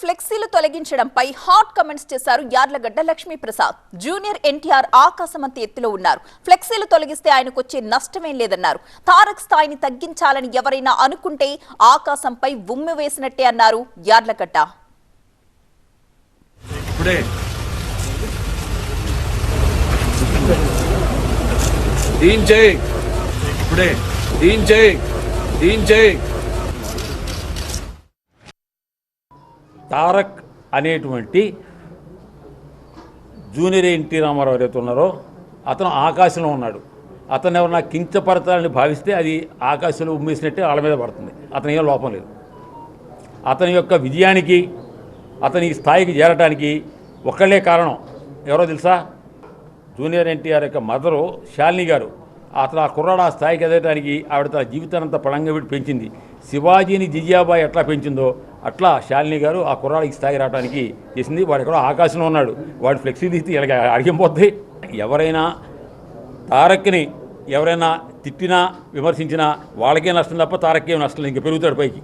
ఫ్లెక్సీలు తొలగించడంపై hot comments చేశారు Yarlagadda Lakshmi Prasad. Junior NTR ఆకాశమంత ఎత్తులో ఉన్నారు. ఫ్లెక్సీలు తొలగిస్తే ఆయనకు వచ్చే నష్టమేం లేదన్నారు. తారక్ స్థాయిని తగ్గించాలని ఎవరైనా అనుకుంటే ఆకాశంపై ఉమ్మి వేసినట్టే అన్నారు యార్లగడ్డ. ఇప్పుడే. దీన్ చేయి ఇప్పుడే. దీన్ చేయి దీన్ చేయి తారక్ అనేటువంటి జూనియర్ ఎన్టీ రామారావు ఎవరైతే ఉన్నారో అతను ఆకాశంలో ఉన్నాడు. అతను ఎవరన్నా కించపరచాలని భావిస్తే అది ఆకాశంలో ఉమ్మేసినట్టే వాళ్ళ మీద పడుతుంది. అతని ఏం లోపం లేదు. అతని యొక్క విజయానికి అతని స్థాయికి చేరటానికి ఒక్కళ్ళే కారణం. ఎవరో తెలుసా? జూనియర్ ఎన్టీఆర్ యొక్క మదరు శాలిని గారు. అతను ఆ కుర్రాడు ఆ స్థాయికి ఎదగడానికి ఆవిడ తన జీవితానంతా పడంగా పెట్టి పెంచింది. శివాజీని జిజియాబాయి ఎట్లా పెంచిందో అట్లా శాలిని గారు ఆ కుర్రాడికి స్థాయి రావడానికి చేసింది. వాడు ఎక్కడో ఆకాశంలో ఉన్నాడు. వాడు ఫ్లెక్సీ తీస్తే ఇలాగ అడిగిపోద్ది ఎవరైనా తారక్ని ఎవరైనా తిట్టినా విమర్శించినా వాళ్ళకే నష్టం తప్ప తారక్కేం నష్టం ఇంకా ఇంక పెరుగుతాడు పైకి.